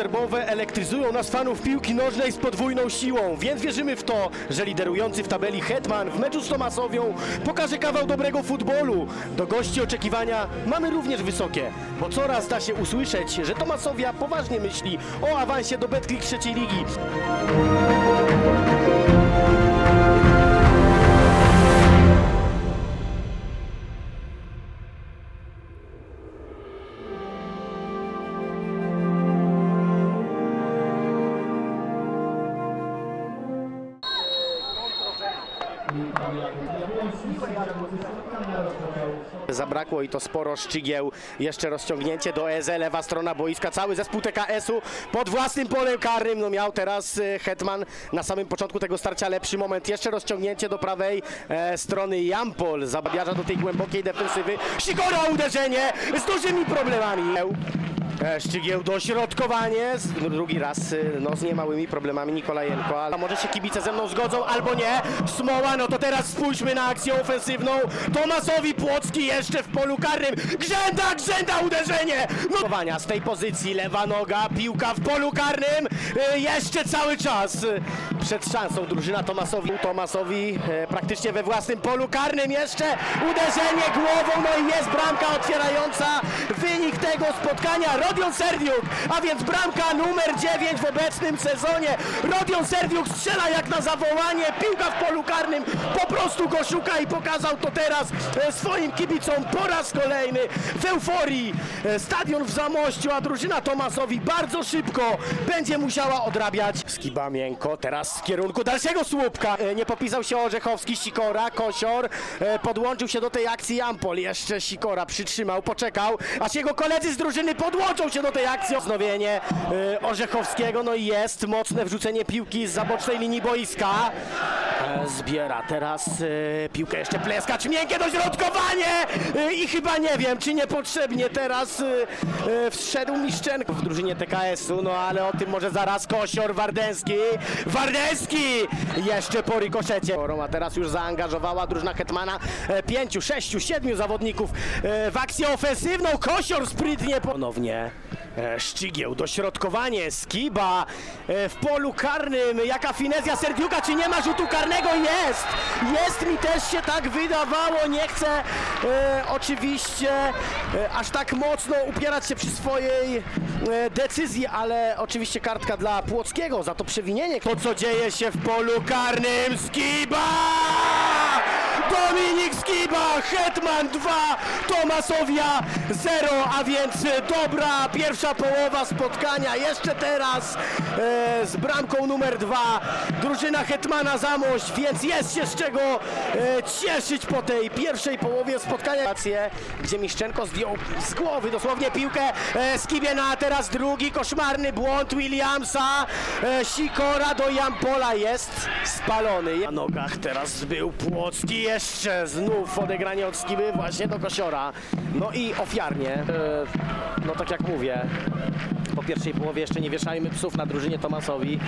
derbowe elektryzują nas fanów piłki nożnej z podwójną siłą, więc wierzymy w to, że liderujący w tabeli Hetman w meczu z Tomasowią pokaże kawał dobrego futbolu. Do gości oczekiwania mamy również wysokie, bo coraz da się usłyszeć, że Tomasowia poważnie myśli o awansie do Betclic trzeciej ligi. Zabrakło i to sporo szczygieł. Jeszcze rozciągnięcie do EZ, lewa strona boiska. Cały zespół TKS-u pod własnym polem karnym. No miał teraz e, Hetman na samym początku tego starcia lepszy moment. Jeszcze rozciągnięcie do prawej e, strony Jampol. Zabawiarza do tej głębokiej defensywy. Sikora uderzenie z dużymi problemami. E, Szczygieł dośrodkowanie, drugi raz y, no, z niemałymi problemami Nikolajenko, a może się kibice ze mną zgodzą albo nie. Smoła, no to teraz spójrzmy na akcję ofensywną. Tomasowi Płocki jeszcze w polu karnym. Grzęda, grzęda uderzenie! No, z tej pozycji, lewa noga, piłka w polu karnym. Y, Jeszcze cały czas y, przed szansą drużyna Tomasowi. Tomasowi e, praktycznie we własnym polu karnym jeszcze uderzenie głową, no i jest bramka otwierająca wynik tego spotkania. Rodion Serdiuk, a więc bramka numer 9 w obecnym sezonie. Rodion Serdiuk strzela jak na zawołanie, piłka w polu karnym, po prostu go szuka i pokazał to teraz e, swoim kibicom po raz kolejny w euforii. E, Stadion w Zamościu, a drużyna Tomasowi bardzo szybko będzie musiała odrabiać. Skiba miękko, teraz w kierunku dalszego słupka. E, Nie popisał się Orzechowski, Sikora, Kosior. Podłączył się do tej akcji Jampol. Jeszcze Sikora przytrzymał, poczekał, aż jego koledzy z drużyny podłączą się do tej akcji. Wznowienie e, Orzechowskiego, no i jest mocne wrzucenie piłki z zabocznej linii boiska. Zbiera teraz e, piłkę jeszcze pleskacz, miękkie dośrodkowanie e, i chyba nie wiem, czy niepotrzebnie teraz e, wszedł Miszczenko w drużynie TKS-u, no ale o tym może zaraz Kosior, Wardęski, Wardęski jeszcze po rykoszecie. Roma teraz już zaangażowała drużyna Hetmana. Pięciu, sześciu, siedmiu zawodników w akcję ofensywną, Kosior sprytnie ponownie. E, Szczygieł, dośrodkowanie, Skiba e, w polu karnym, jaka finezja Serdiuka, czy nie ma rzutu karnego? Jest! Jest, mi też się tak wydawało, nie chcę e, oczywiście e, aż tak mocno upierać się przy swojej e, decyzji, ale oczywiście kartka dla Płockiego za to przewinienie. To co dzieje się w polu karnym, Skiba! Dominik Skiba, Hetman 2, Tomasowia 0, a więc dobra pierwsza połowa spotkania. Jeszcze teraz e, z bramką numer 2 drużyna Hetmana Zamość, więc jest się z czego e, cieszyć po tej pierwszej połowie spotkania. Gdzie Miszczenko zdjął z głowy dosłownie piłkę e, Skibie na teraz drugi koszmarny błąd Williamsa. E, Sikora do Jampola jest spalony. Na nogach teraz był Płocki jeszcze znów odegranie od Skiby właśnie do Kosiora. No i ofiarnie, e, no tak jak mówię, po pierwszej połowie jeszcze nie wieszajmy psów na drużynie Tomasowi,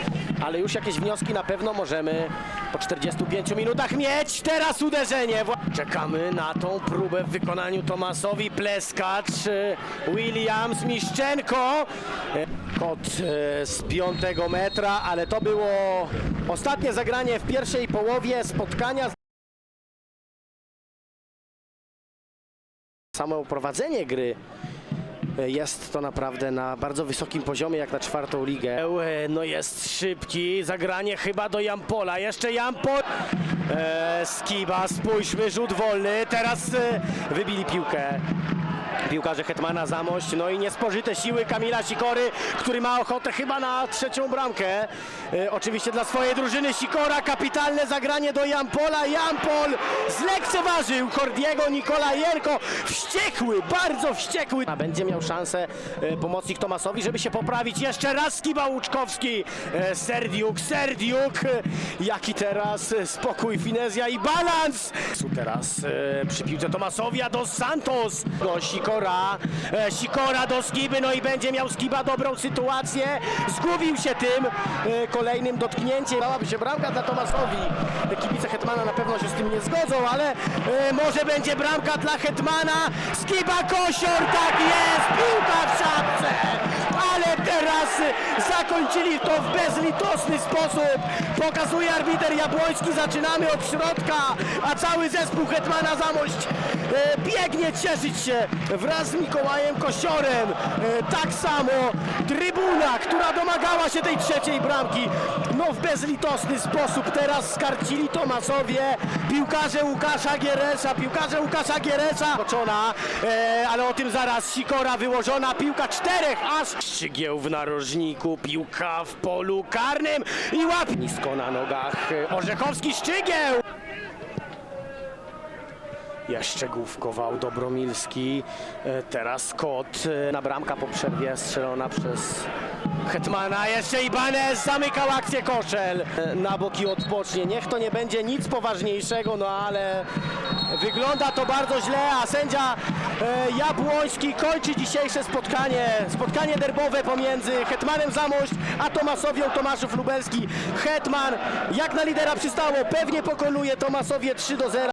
ale już jakieś wnioski na pewno możemy po 45 minutach mieć. Teraz uderzenie. Czekamy na tą próbę w wykonaniu Tomasowi. Pleskacz, e, Williams, Miszczenko. E, Kot z piątego metra, ale to było ostatnie zagranie w pierwszej połowie spotkania. Samo prowadzenie gry e, jest to naprawdę na bardzo wysokim poziomie, jak na czwartą ligę. E, No jest szybki, zagranie chyba do Jampola, jeszcze Jampol. E, Skiba, spójrzmy, rzut wolny, teraz wybili piłkę. Piłkarze Hetmana Zamość, no i niespożyte siły Kamila Sikory, który ma ochotę chyba na trzecią bramkę. E, oczywiście dla swojej drużyny Sikora, kapitalne zagranie do Jampola. Jampol zlekceważył Kordiego Nikolajenko. Wściekły, bardzo wściekły. A będzie miał szansę e, pomocnik Tomasowi, żeby się poprawić. Jeszcze raz Skiba Łuczkowski. E, Serdiuk, Serdiuk. Jaki teraz spokój, finezja i balans. Teraz przy piłce Tomasowi, a do Santos. Sikora. E, Sikora do Skiby, no i będzie miał Skiba dobrą sytuację. Zgubił się tym e, kolejnym dotknięciem. Dałaby się bramka dla Tomasowi. Kibice Hetmana na pewno się z tym nie zgodzą, ale e, może będzie bramka dla Hetmana. Skiba Kosior, tak jest! Piłka w szapce! Ale teraz zakończyli to w bezlitosny sposób. Pokazuje arbiter Jabłoński, zaczynamy od środka, a cały zespół Hetmana Zamość biegnie cieszyć się wraz z Mikołajem Kosiorem. E, tak samo trybuna, która domagała się tej trzeciej bramki, no w bezlitosny sposób teraz skarcili Tomasowie, piłkarze Łukasza Gieresza, piłkarze Łukasza Gieresza, oczona, e, ale o tym zaraz Sikora wyłożona, piłka czterech, aż Szczygieł w narożniku, piłka w polu karnym i łap nisko na nogach e, Orzechowski Szczygieł. Jeszcze główkował Dobromilski. E, Teraz Kot. e, Na bramka po przerwie strzelona przez Hetmana. Jeszcze Ibanez zamykał akcję Koszel. E, Na boki odpocznie. Niech to nie będzie nic poważniejszego, no ale wygląda to bardzo źle, a sędzia Jabłoński kończy dzisiejsze spotkanie. Spotkanie derbowe pomiędzy Hetmanem Zamość a Tomasowią Tomaszów Lubelski. Hetman jak na lidera przystało pewnie pokonuje Tomasowie 3 do 0.